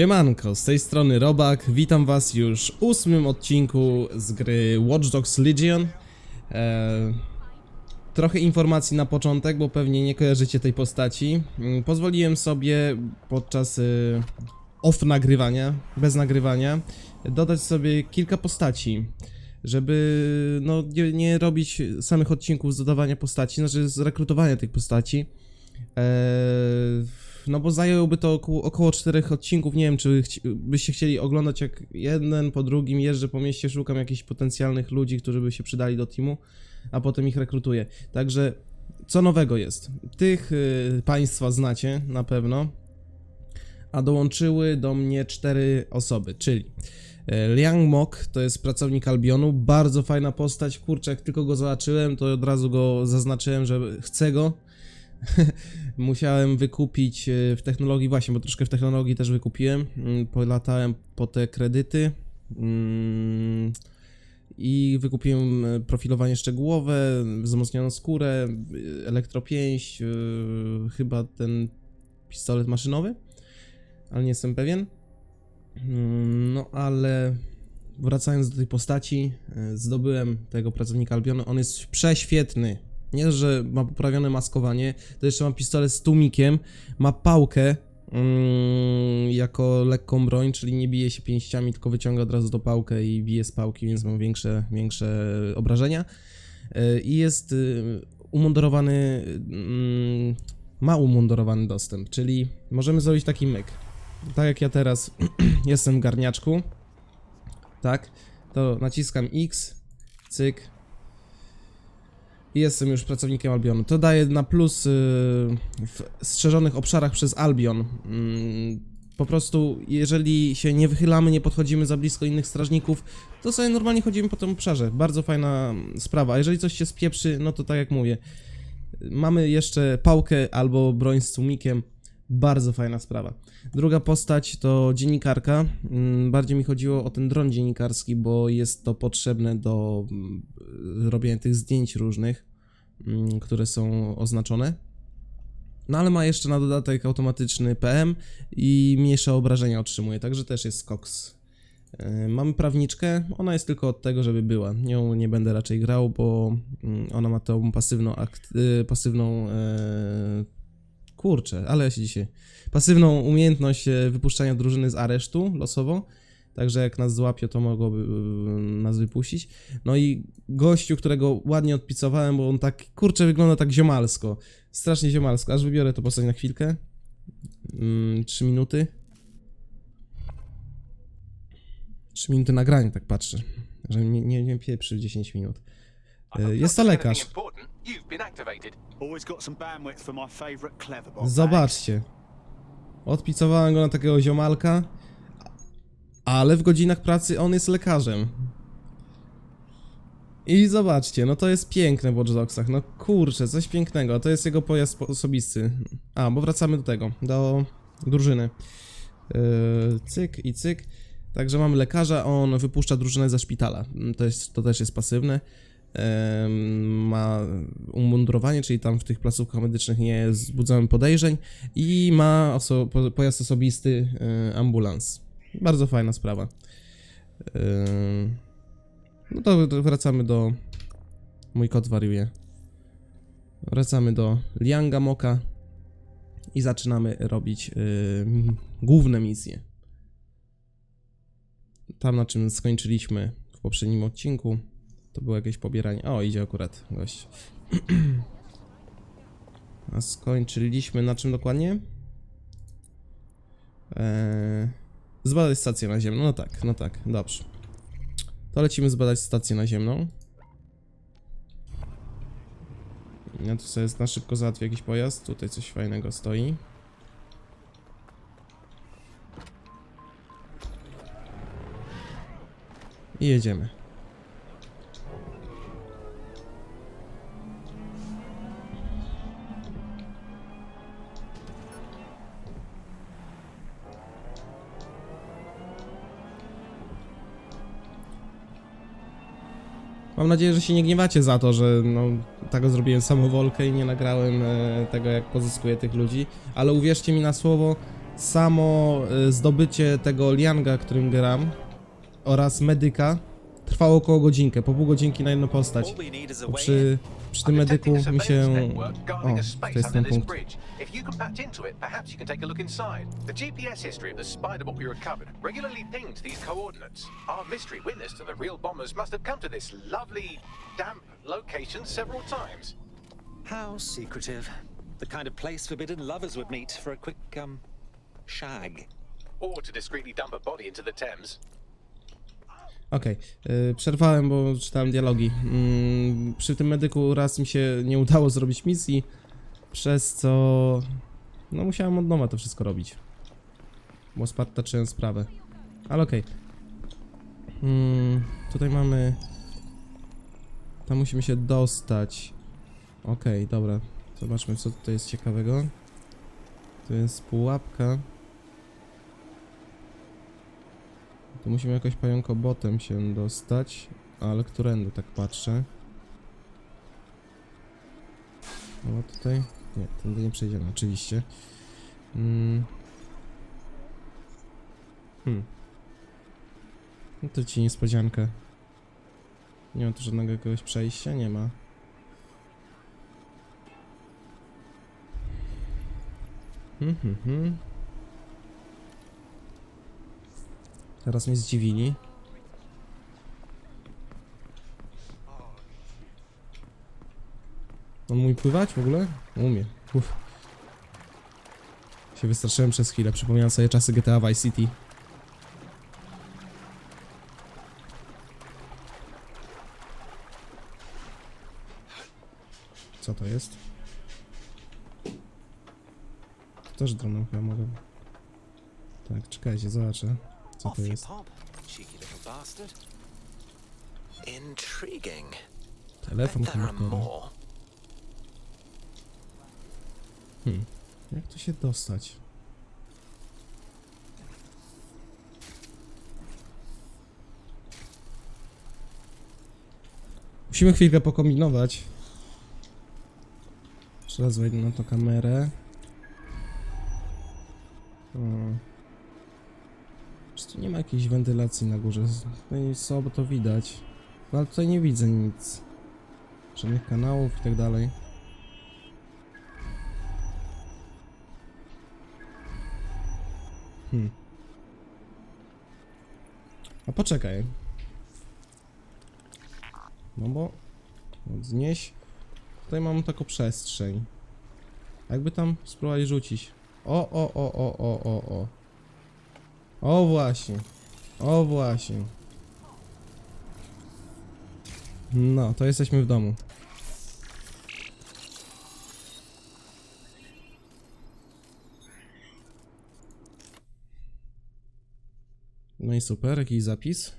Siemanko, z tej strony Robak, witam was już w ósmym odcinku z gry Watch Dogs Legion. Eee, trochę informacji na początek, bo pewnie nie kojarzycie tej postaci. Mm, Pozwoliłem sobie podczas y, off nagrywania, bez nagrywania, dodać sobie kilka postaci, żeby no, nie, nie robić samych odcinków z dodawania postaci, znaczy z rekrutowania tych postaci. Eee, no bo zajęłoby to około, około 4 odcinków. Nie wiem, czy chci, byście chcieli oglądać jak jeden po drugim jeżdżę po mieście, szukam jakichś potencjalnych ludzi, którzy by się przydali do teamu, a potem ich rekrutuję. Także co nowego jest? Tych y, państwa znacie na pewno, a dołączyły do mnie cztery osoby, czyli e, Liang Mok to jest pracownik Albionu, bardzo fajna postać, kurczę, jak tylko go zobaczyłem, to od razu go zaznaczyłem, że chcę go. Musiałem wykupić e, w technologii, właśnie, bo troszkę w technologii też wykupiłem. Mm, Polatałem po te kredyty. mm, I wykupiłem e, profilowanie szczegółowe, wzmocnioną skórę, e, elektropięść, chyba ten pistolet maszynowy, ale nie jestem pewien. Mm, No ale wracając do tej postaci, zdobyłem tego pracownika Albionu. On jest prześwietny. Nie, że ma poprawione maskowanie, to jeszcze ma pistolet z tłumikiem, ma pałkę mm, jako lekką broń, czyli nie bije się pięściami, tylko wyciąga od razu do pałkę i bije z pałki, więc ma większe, większe obrażenia. E, I jest y, umundurowany, mm, ma umundurowany dostęp, czyli możemy zrobić taki myk. Tak jak ja teraz jestem w garniaczku, tak, to naciskam X, cyk, jestem już pracownikiem Albionu. To daje na plus y, w strzeżonych obszarach przez Albion. Mm, Po prostu, jeżeli się nie wychylamy, nie podchodzimy za blisko innych strażników, to sobie normalnie chodzimy po tym obszarze. Bardzo fajna sprawa. A jeżeli coś się spieprzy, no to tak jak mówię, mamy jeszcze pałkę albo broń z tłumikiem. Bardzo fajna sprawa. Druga postać to dziennikarka. Mm, Bardziej mi chodziło o ten dron dziennikarski, bo jest to potrzebne do mm, robienia tych zdjęć różnych, mm, które są oznaczone. No ale ma jeszcze na dodatek automatyczny PM i mniejsze obrażenia otrzymuje, także też jest koks. Yy, Mamy prawniczkę, ona jest tylko od tego, żeby była. Nią nie będę raczej grał, bo ona ma tą pasywną, yy, pasywną yy, kurczę, ale ja się dzisiaj. Pasywną umiejętność e, wypuszczania drużyny z aresztu losowo. Także jak nas złapie, to mogłoby e, nas wypuścić. No i gościu, którego ładnie odpicowałem, bo on tak, kurczę, wygląda tak ziomalsko. Strasznie ziomalsko. Aż wybiorę to postać na chwilkę. Mm, Trzy minuty. Trzy minuty nagrania, tak patrzę. Że nie, nie, nie pieprzy w 10 minut. E, Jest to lekarz. You've been activated. Always got some bandwidth for my favorite clever bot. Zobaczcie. Odpicowałem go na takiego ziomalka, ale w godzinach pracy on jest lekarzem. I zobaczcie, no to jest piękne w Watch Dogsach, no kurczę, coś pięknego, to jest jego pojazd po- osobisty. A, bo wracamy do tego, do drużyny. Yy, cyk i cyk. Także mamy lekarza, on wypuszcza drużynę ze szpitala. To, jest, to też jest pasywne. Ma umundurowanie, czyli tam w tych placówkach medycznych nie wzbudzamy podejrzeń i ma oso po- pojazd osobisty, e, ambulans. Bardzo fajna sprawa. No to wracamy do... Mój kot wariuje. Wracamy do Lianga Moka i zaczynamy robić em, główne misje. Tam na czym skończyliśmy w poprzednim odcinku. To było jakieś pobieranie. O, idzie akurat gość. A skończyliśmy na czym dokładnie? Eee, zbadać stację naziemną. No tak, no tak, dobrze. To lecimy zbadać stację naziemną. Ja tu sobie na szybko załatwię jakiś pojazd. Tutaj coś fajnego stoi. I jedziemy. Mam nadzieję, że się nie gniewacie za to, że no, tego zrobiłem samowolkę i nie nagrałem e, tego, jak pozyskuję tych ludzi, ale uwierzcie mi na słowo, samo y, zdobycie tego lianga, którym gram oraz medyka trwało około godzinkę, po pół godzinki na jedną postać. Przy. Przy tym medyku mi się... O, guarding to jest ten punkt. If you can patch into it, perhaps you can take a look inside. The GPS history of the spider bot we recovered regularly pings these coordinates. Our mystery witness to the real bombers must have come to this lovely, damp location several times. How secretive. The kind of place forbidden lovers would meet for a quick, um, shag. Or to discreetly dump a body into the Thames. Okej, y, przerwałem, bo czytałem dialogi. Mm, przy tym medyku raz mi się nie udało zrobić misji, przez co no musiałem od nowa to wszystko robić. Bo spartaczyłem sprawę. Ale okej. Mm, tutaj mamy... Tam musimy się dostać. Okej, dobra. Zobaczmy co tutaj jest ciekawego. Tu jest pułapka. Tu musimy jakoś pająkobotem się dostać, ale którędy tak patrzę. No tutaj? Nie, tędy nie przejdziemy, oczywiście. Mm. Hmm. No to ci niespodziankę. Nie ma tu żadnego jakiegoś przejścia? Nie ma. Hmm, hmm, hmm. Teraz mnie zdziwili. On umie pływać w ogóle? Umie. Uf. Się wystraszyłem przez chwilę, przypomniałem sobie czasy GTA Vice City. Co to jest? To też dronem chyba mogę. Tak, czekajcie, zobaczę. Co to jest? Intriguing. Telefon komórkowy. Hmm. Jak tu się dostać? Musimy chwilkę pokombinować. Jeszcze raz wejdę na tą kamerę. Hmm. Czy tu nie ma jakiejś wentylacji na górze? No i słabo to widać. No ale tutaj nie widzę nic. Żadnych kanałów i tak dalej. Hmm. A poczekaj. No bo... Znieś. Tutaj mam taką przestrzeń. Jakby tam spróbować rzucić. O, o, o, o, o, o, o. O właśnie. O właśnie. No, to jesteśmy w domu. No i super, jakiś zapis.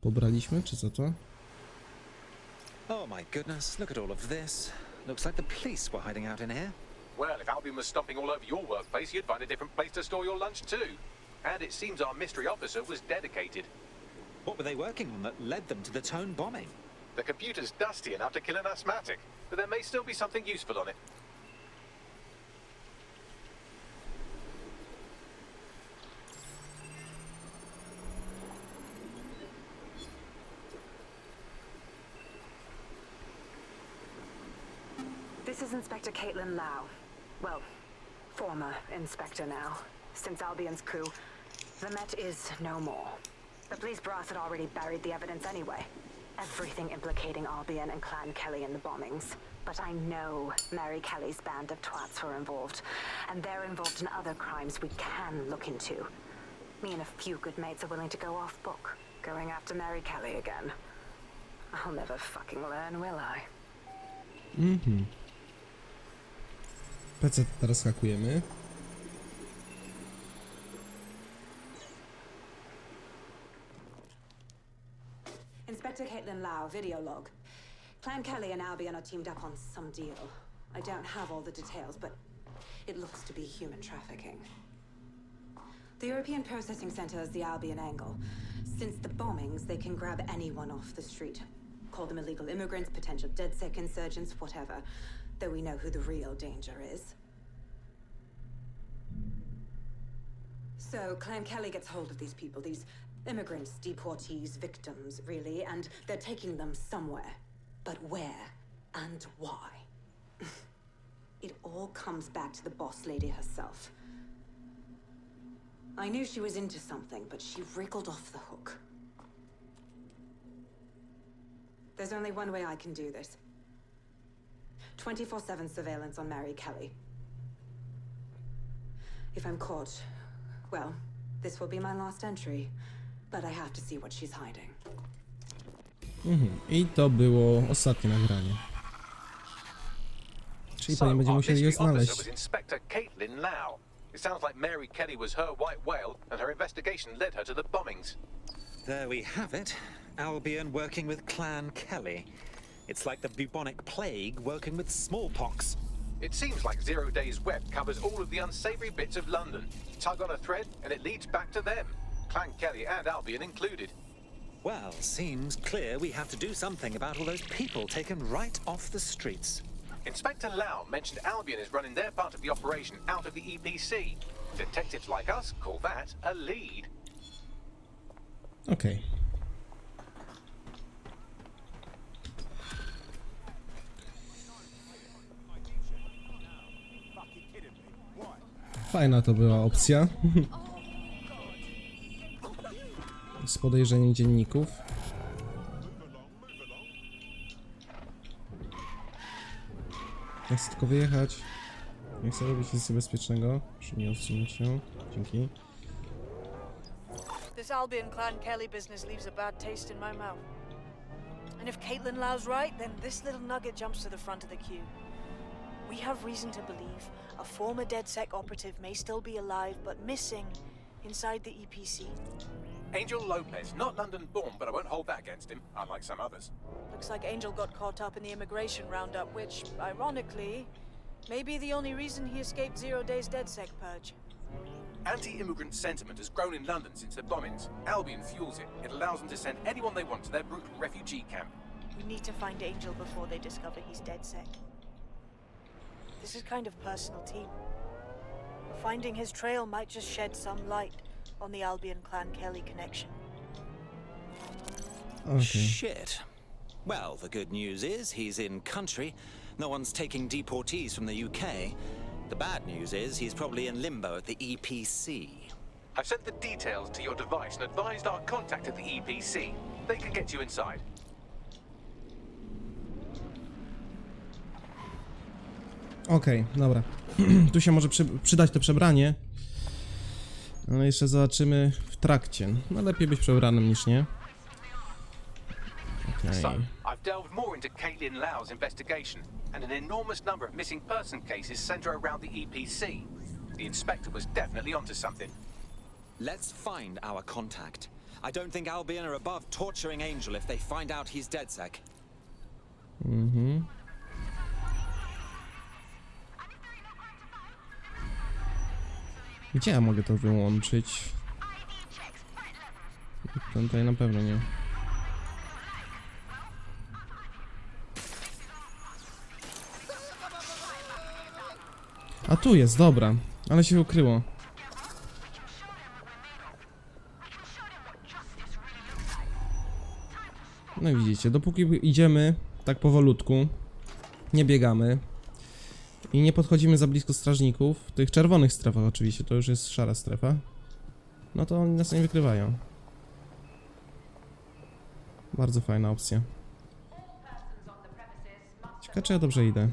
Pobraliśmy, czy co to? Oh my goodness, look at all of this. Looks like the police were hiding out in here. Well, if Albion was stomping all over your workplace, you'd find a different place to store your lunch too. And it seems our mystery officer was dedicated. What were they working on that led them to the Tone bombing? The computer's dusty enough to kill an asthmatic, but there may still be something useful on it. This is Inspector Caitlin Lau. Well, former inspector now. Since Albion's coup, the Met is no more. The police brass had already buried the evidence anyway. Everything implicating Albion and Clan Kelly in the bombings. But I know Mary Kelly's band of twats were involved, and they're involved in other crimes we can look into. Me and a few good mates are willing to go off book, going after Mary Kelly again. I'll never fucking learn, will I? Mhm. PC teraz hakujemy. Inspector Caitlin Lau, video log. Clan Kelly and Albion are teamed up on some deal. I don't have all the details, but it looks to be human trafficking. The European Processing Center is the Albion angle. Since the bombings, they can grab anyone off the street. Call them illegal immigrants, potential dead DedSec insurgents, whatever. Though we know who the real danger is. So, Clan Kelly gets hold of these people, these immigrants, deportees, victims, really, and they're taking them somewhere. But where and why? it all comes back to the boss lady herself. I knew she was into something, but she wriggled off the hook. There's only one way I can do this 24 7 surveillance on Mary Kelly. If I'm caught, well, this will be my last entry. But I have to see what she's hiding. Mhm. I to było ostatnie nagranie. Czyli So, pewnie będziemy our musieli je mystery officer was znaleźć. Inspector Caitlin Lau. It sounds like Mary Kelly was her white whale, and her investigation led her to the bombings. There we have it. Albion working with Clan Kelly. It's like the bubonic plague working with smallpox. It seems like Zero Days Web covers all of the unsavory bits of London. Tug on a thread, and it leads back to them. Clan Kelly and Albion included. Well, seems clear we have to do something about all those people taken right off the streets. Inspector Lau mentioned Albion is running their part of the operation out of the EPC. Detectives like us call that a lead. Okej. Fajna to była opcja. Z podejrzeniem dzienników. Ja chcę tylko wyjechać. Nie chcę robić nic niebezpiecznego. Proszę nie odsunąć się. Dzięki. This Albion Clan Kelly business leaves a bad taste in my mouth. And if Caitlin Lau's right, then this little nugget jumps to the front of the queue. We have reason to believe a former DedSec operative may still be alive, but missing inside the EPC. Angel Lopez, not London born, but I won't hold that against him, unlike some others. Looks like Angel got caught up in the immigration roundup, which, ironically, may be the only reason he escaped Zero Day's DedSec purge. Anti immigrant sentiment has grown in London since the bombings. Albion fuels it. It allows them to send anyone they want to their brutal refugee camp. We need to find Angel before they discover he's DedSec. This is kind of personal team. Finding his trail might just shed some light on the Albion Clan Kelly connection. Okej. Shit. Well, the good news is he's in country. No one's taking deportees from the UK. The bad news is he's probably in limbo at the E EPC. I've sent the details to your device and advised our contact at the EPC. They can get you inside. Okej, dobra. tu się może przy, przydać to przebranie. Ale jeszcze zobaczymy w trakcie. No lepiej być przebranym niż nie. Okej. So, I've delved more into Caitlin Lau's investigation, and an enormous number of missing person cases center around the EPC. The inspector was definitely onto something. Let's find our contact. I don't think Albion are above torturing Angel if they find out he's DedSec. Gdzie ja mogę to wyłączyć? Tutaj na pewno nie. A tu jest, dobra. Ale się ukryło. No widzicie, dopóki idziemy tak powolutku, nie biegamy i nie podchodzimy za blisko strażników, w tych czerwonych strefach oczywiście, to już jest szara strefa, no to oni nas nie wykrywają. Bardzo fajna opcja. Ciekawe, czy ja dobrze idę.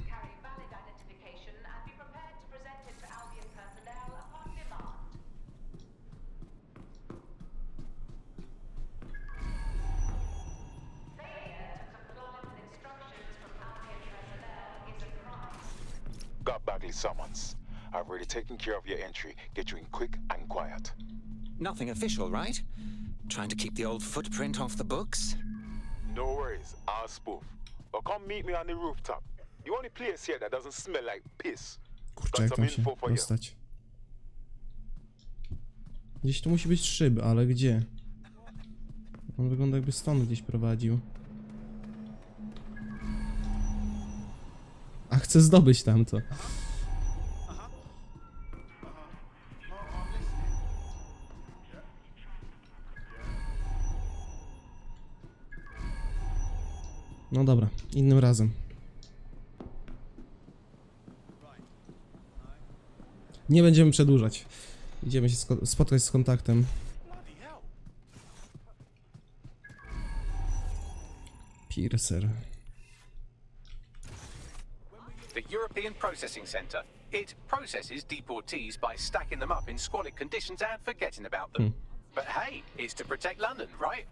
Care of your entry. Get you in quick and quiet. Nothing official, right? Trying to keep the old footprint off the books? No worries, I'll spoof. But come meet me on the rooftop. The only place here that doesn't smell like piss. Kurczę, jak tam się dostać. Gdzieś tu musi być szyb, ale gdzie? On wygląda jakby stąd gdzieś prowadził. A chcę zdobyć tamto. No dobra, innym razem. Nie będziemy przedłużać. Idziemy się spotkać z kontaktem. Piercer. The European Processing Centre. It processes deportees by stacking them up in squalid conditions and forgetting about them. But hey, it's to protect London, right?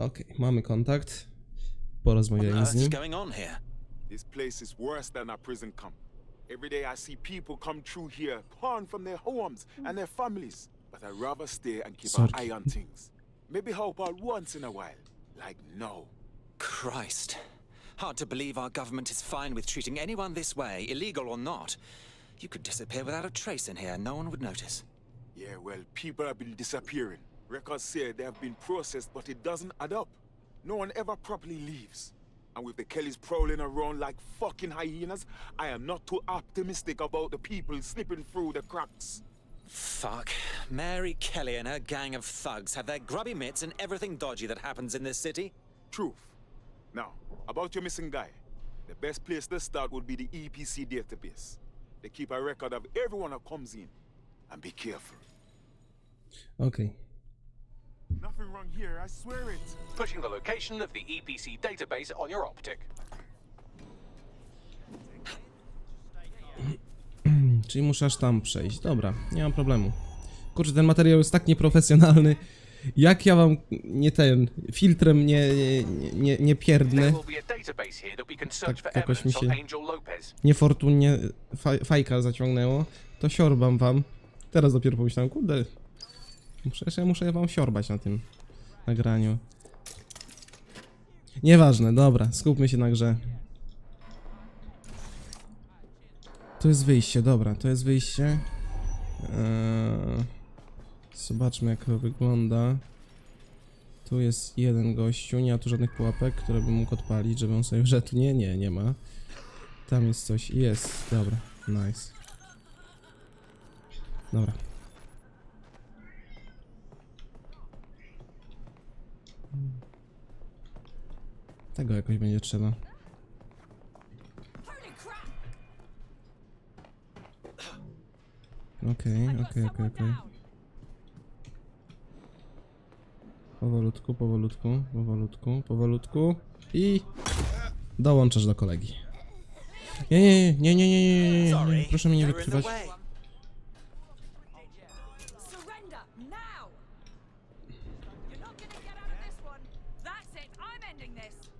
Okej, mamy kontakt. Porozmawiajmy z What's nim. going on here? This place is worse than a prison camp. Every day I see people come through here, torn from their homes and their families. But I'd rather stay and keep Sorry. an eye on things. Maybe help out once in a while. Like now. Christ. Hard to believe our government is fine with treating anyone this way, illegal or not. You could disappear without a trace in here, no one would notice. Yeah, well, people have been disappearing. Records say they have been processed, but it doesn't add up. No one ever properly leaves. And with the Kellys prowling around like fucking hyenas, I am not too optimistic about the people slipping through the cracks. Fuck. Mary Kelly and her gang of thugs have their grubby mitts in everything dodgy that happens in this city. Truth. Now, about your missing guy. The best place to start would be the EPC database. They keep a record of everyone that comes in. And be careful. Okej. Nothing wrong here. I swear it. Pushing the location of the EPC database on your optic. Czyli muszę aż tam przejść. Dobra, nie mam problemu. Kurczę, ten materiał jest tak nieprofesjonalny. Jak ja wam nie ten filtrem nie, nie, nie, nie pierdnę, Tak jakoś mi się- Angel Lopez. niefortunnie faj, fajka zaciągnęło, to siorbam wam. Teraz dopiero pomyślałem, kurde, przecież ja muszę wam siorbać na tym nagraniu. Nieważne, dobra, skupmy się na grze. To jest wyjście, dobra, to jest wyjście. Eee, zobaczmy jak to wygląda. Tu jest jeden gościu, nie ma tu żadnych pułapek, które bym mógł odpalić, żeby on sobie wszedł. Nie, nie, nie ma. Tam jest coś. Jest, dobra, nice. Dobra. Tego jakoś będzie trzeba. Okej, okej, okej, okej. Powolutku, powolutku, powolutku, powolutku i dołączasz do kolegi. Nie, nie, nie, nie, nie, nie, nie, nie, nie, proszę mnie nie wykrywać. Surrender now! You're not gonna get out of this one. That's it. I'm ending this.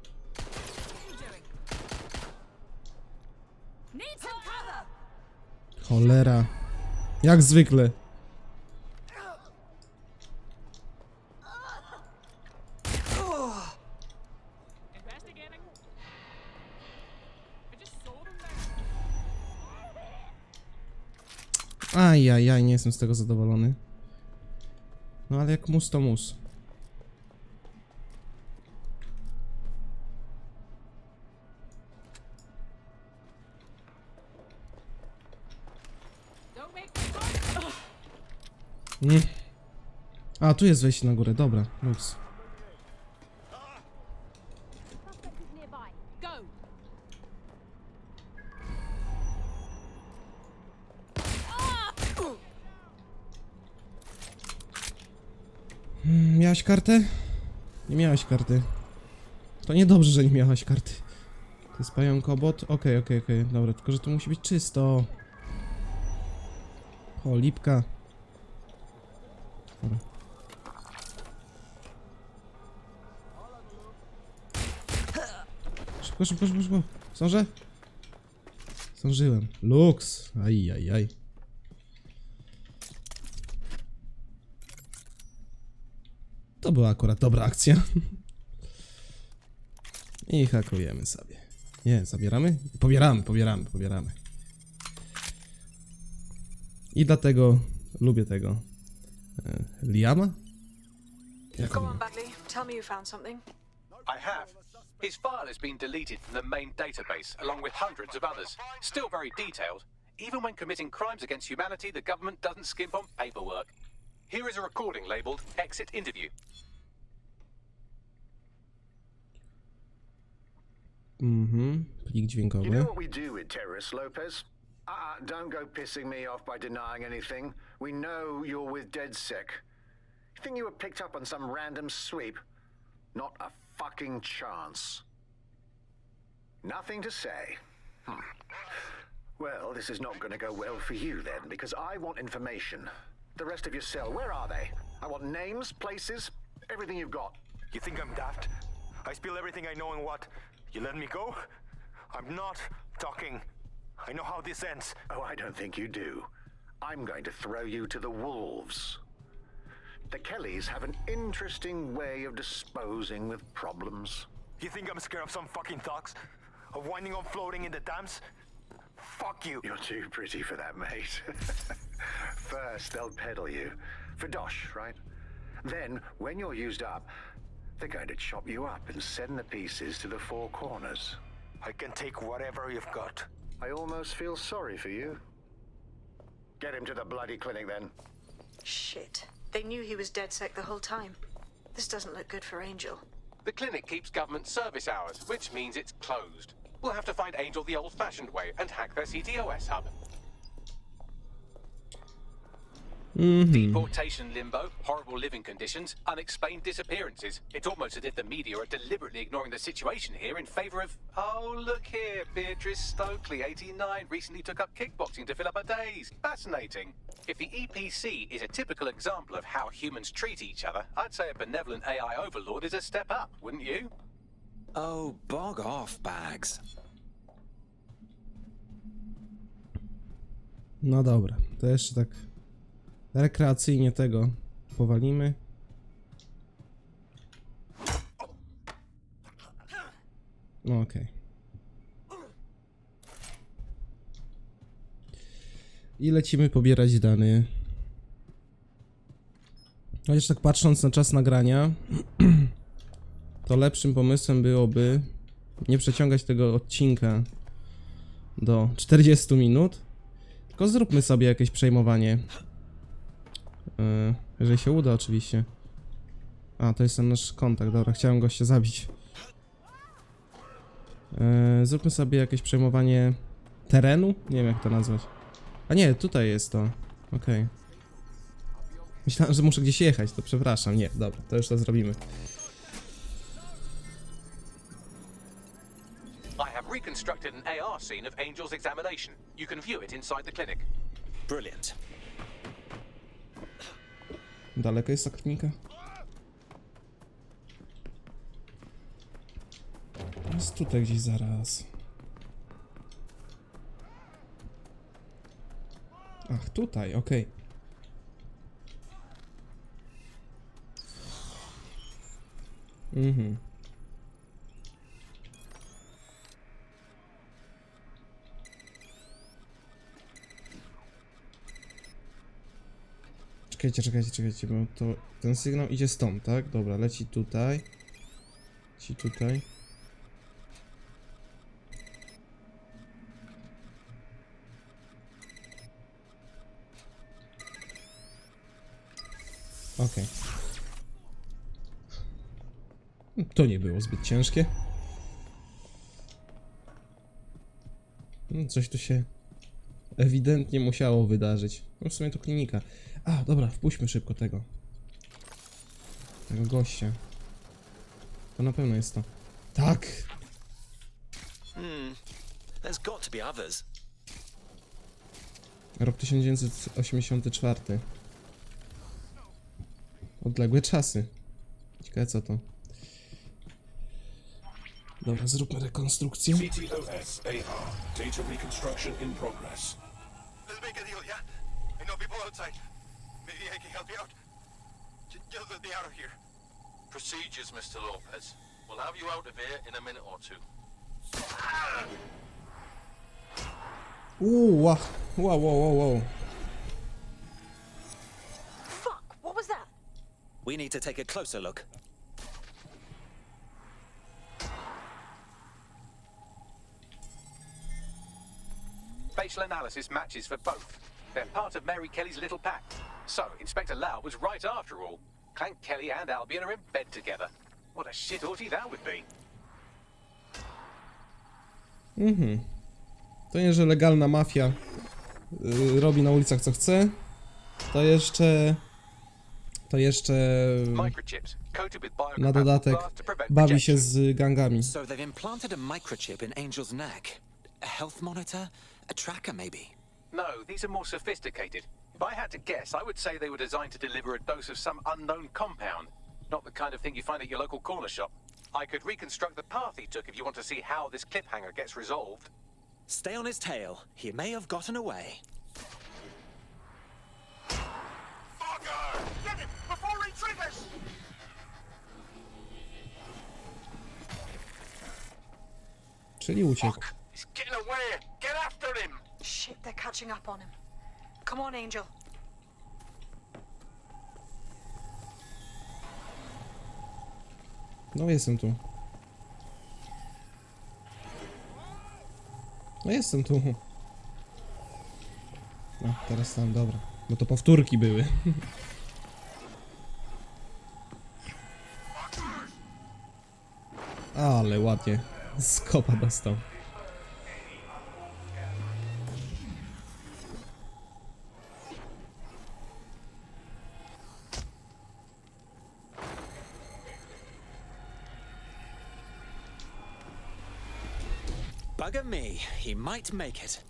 Cholera. Jak zwykle. Ajajaj, nie jestem z tego zadowolony. No ale jak mus to mus. Mm. A, tu jest wejście na górę, dobra, luz. Suspect is nearby. Go. Mm, Miałaś kartę? Nie miałaś karty. To niedobrze, że nie miałaś karty. To jest pająkobot? Okej, okej, okej, dobra, tylko że tu musi być czysto. O, lipka. Dobra. Szybko, szybko, szybko, szybko. Zdążę? Zdążyłem. Lux. Aj, aj, aj. To była akurat dobra akcja. I hakujemy sobie. Nie, zabieramy? Pobieramy, pobieramy, pobieramy. I dlatego lubię tego. Liama? Jak Go on on, ma? Bagley. Tell me you found something. I have. His file has been deleted from the main database, along with hundreds of others. Still very detailed. Even when committing crimes against humanity, the government doesn't skimp on paperwork. Here is a recording labeled Exit Interview. Mhm, plik You know what we do with terrorists, Lopez? Uh, don't go pissing me off by denying anything. We know you're with DedSec. You think you were picked up on some random sweep? Not a fucking chance. Nothing to say. Hmm. Well, this is not going to go well for you then, because I want information. The rest of your cell, where are they? I want names, places, everything you've got. You think I'm daft? I spill everything I know and what? You let me go? I'm not talking. I know how this ends. Oh, I don't think you do. I'm going to throw you to the wolves. The Kellys have an interesting way of disposing with problems. You think I'm scared of some fucking thugs? Of winding up floating in the dams? Fuck you. You're too pretty for that, mate. First, they'll peddle you. For dosh, right? Then, when you're used up, they're going to chop you up and send the pieces to the four corners. I can take whatever you've got. I almost feel sorry for you. Get him to the bloody clinic then. Shit. They knew he was dead sec the whole time. This doesn't look good for Angel. The clinic keeps government service hours, which means it's closed. We'll have to find Angel the old fashioned way and hack their CTOS hub. Mm-hmm. Deportation limbo, horrible living conditions, unexplained disappearances. It's almost as if the media are deliberately ignoring the situation here in favour of. Oh, look here, Beatrice Stokely, 89, recently took up kickboxing to fill up her days. Fascinating. If the EPC is a typical example of how humans treat each other, I'd say a benevolent AI overlord is a step up, wouldn't you? Oh, bog off, Bags. No dobra, to jeszcze tak rekreacyjnie tego powalimy. No okej. I lecimy pobierać dane. Chociaż tak patrząc na czas nagrania, to lepszym pomysłem byłoby nie przeciągać tego odcinka do 40 minut, tylko zróbmy sobie jakieś przejmowanie. Yy, jeżeli się uda, oczywiście. A, to jest ten nasz kontakt, dobra, chciałem gościa zabić. Yy, zróbmy sobie jakieś przejmowanie terenu? Nie wiem jak to nazwać. A nie, tutaj jest to. Okej. Myślałem, że muszę gdzieś jechać, to przepraszam. Nie, dobra, to już to zrobimy. I have reconstructed an AR scene of Angel's examination. You can view it inside the clinic. Brilliant. Daleko jest ta klinika? Jest tutaj gdzieś zaraz. Ach, tutaj, okej. Mhm. Czekajcie, czekajcie, czekajcie, bo to ten sygnał idzie stąd, tak? Dobra, leci tutaj. Leci tutaj. Okej. To nie było zbyt ciężkie. Hmm, Coś tu się ewidentnie musiało wydarzyć. No w sumie to klinika. A, dobra, wpuśćmy szybko tego. Tego gościa. To na pewno jest to. Tak! There's got to be others. Rok 1984. Odległe czasy. Ciekawe co to. Dobra, zróbmy rekonstrukcję. CTOS AR. Data reconstruction in progress. out of here. Procedures, Mr. Lopez. We'll have you out of here in a minute or two. Ooh. Whoa, whoa, whoa, whoa. Fuck, what was that? We need to take a closer look. Facial analysis matches for both. They're part of Mary Kelly's little pack. So, Inspector Lau was right after all. Clank Kelly and Albion are in bed together. What a shit orgy that would be. Mhm. To nie, że legalna mafia y, robi na ulicach co chce, to jeszcze... To jeszcze na dodatek bawi się z gangami. So they've implanted a microchip in Angel's neck. A health monitor? A tracker, maybe? No, these are more sophisticated. If I had to guess, I would say they were designed to deliver a dose of some unknown compound. Not the kind of thing you find at your local corner shop. I could reconstruct the path he took if you want to see how this cliffhanger gets resolved. Stay on his tail. He may have gotten away. Fucker! Get him before he triggers! Czyli uciekł. He's getting away! Get after him! Shit, they're catching up on him. Come on, Angel. No jestem tu. No jestem tu. No, teraz tam, dobra. No to powtórki były. Ale ładnie. Skopa dostał. He might make it.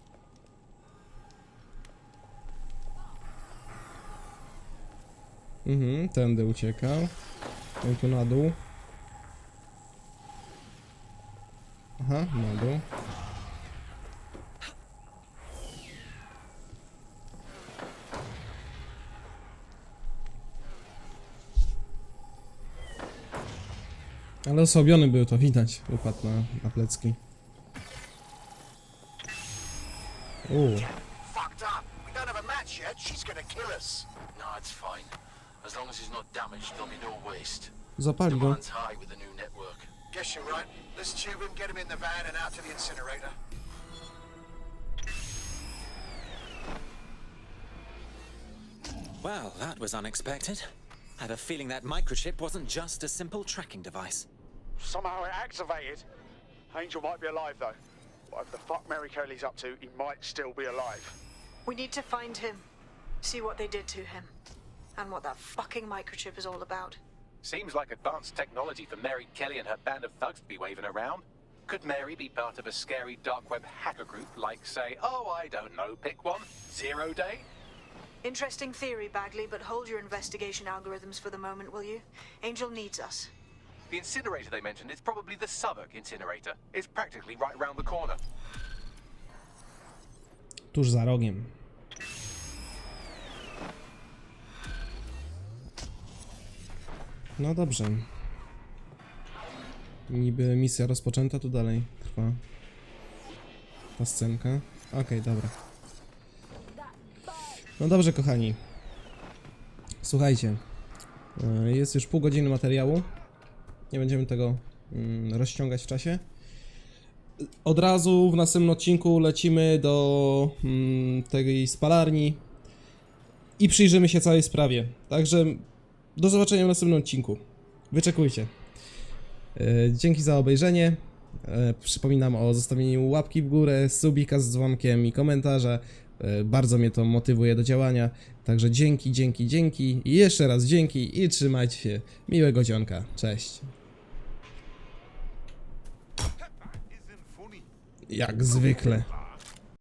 Mhm, tędy uciekał. I tu na dół. Aha, na dół. Ale osłabiony był, to widać. Upadł na, na plecki. Uuu. Fucked up! We don't have a match yet. She's gonna kill us. No, it's fine. As long as he's not damaged, there'll be no waste. Zapali go. High with the new network. Guess you're right. Let's tube him, get him in the van, and out to the incinerator. Well, that was unexpected. I have a feeling that microchip wasn't just a simple tracking device. Somehow it activated. Angel might be alive though. Whatever the fuck Mary Kelly's up to, he might still be alive. We need to find him, see what they did to him, and what that fucking microchip is all about. Seems like advanced technology for Mary Kelly and her band of thugs to be waving around. Could Mary be part of a scary dark web hacker group like, say, oh, I don't know, pick one, Zero Day? Interesting theory, Bagley, but hold your investigation algorithms for the moment, will you? Angel needs us. The incinerator they mentioned is probably the Southwark incinerator. It's practically right round the corner. Tuż za rogiem. No dobrze. Niby misja rozpoczęta, tu dalej trwa ta scenka. Okej, dobra. No dobrze, kochani. Słuchajcie. e, Jest już pół godziny materiału. Nie będziemy tego mm, rozciągać w czasie. Od razu w następnym odcinku lecimy do mm, tej spalarni i przyjrzymy się całej sprawie. Także do zobaczenia w następnym odcinku. Wyczekujcie. E, Dzięki za obejrzenie. E, Przypominam o zostawieniu łapki w górę, subika z dzwonkiem i komentarza. E, Bardzo mnie to motywuje do działania. Także dzięki, dzięki, dzięki. I jeszcze raz dzięki i trzymajcie się. Miłego dzionka. Cześć. Jak zwykle.